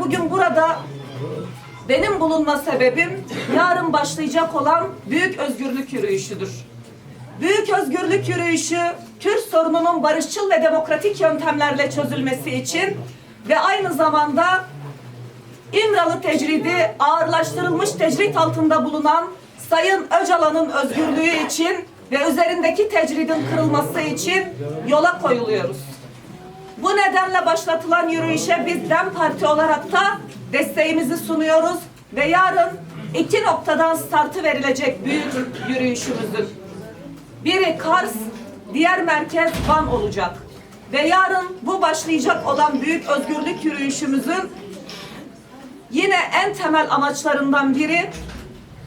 bugün burada benim bulunma sebebim yarın başlayacak olan Büyük Özgürlük Yürüyüşü'dür. Büyük Özgürlük Yürüyüşü, Kürt sorununun barışçıl ve demokratik yöntemlerle çözülmesi için ve aynı zamanda İmralı tecridi ağırlaştırılmış tecrit altında bulunan Sayın Öcalan'ın özgürlüğü için ve üzerindeki tecridin kırılması için yola koyuluyoruz. Bu nedenle başlatılan yürüyüşe biz DEM Parti olarak da desteğimizi sunuyoruz ve yarın iki noktadan startı verilecek büyük yürüyüşümüzün. Biri Kars, diğer merkez Van olacak. Ve yarın bu başlayacak olan büyük özgürlük yürüyüşümüzün yine en temel amaçlarından biri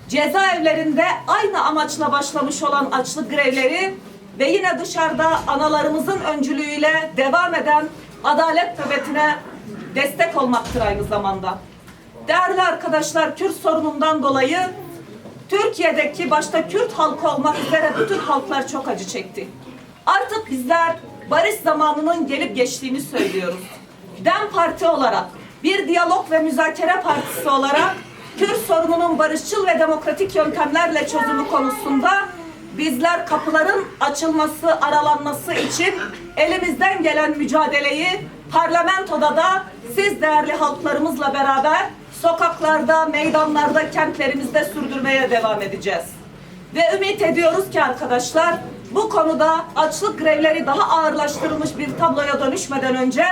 cezaevlerinde aynı amaçla başlamış olan açlık grevleri ve yine dışarıda analarımızın öncülüğüyle devam eden adalet nöbetine destek olmaktır aynı zamanda. Değerli arkadaşlar, Kürt sorunundan dolayı Türkiye'deki başta Kürt halkı olmak üzere bütün halklar çok acı çekti. Artık bizler barış zamanının gelip geçtiğini söylüyoruz. DEM Parti olarak, bir diyalog ve müzakere partisi olarak Kürt sorununun barışçıl ve demokratik yöntemlerle çözümü konusunda bizler kapıların açılması, aralanması için elimizden gelen mücadeleyi parlamentoda da siz değerli halklarımızla beraber sokaklarda, meydanlarda, kentlerimizde sürdürmeye devam edeceğiz. Ve ümit ediyoruz ki arkadaşlar bu konuda açlık grevleri daha ağırlaştırılmış bir tabloya dönüşmeden önce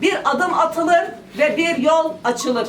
bir adım atılır ve bir yol açılır.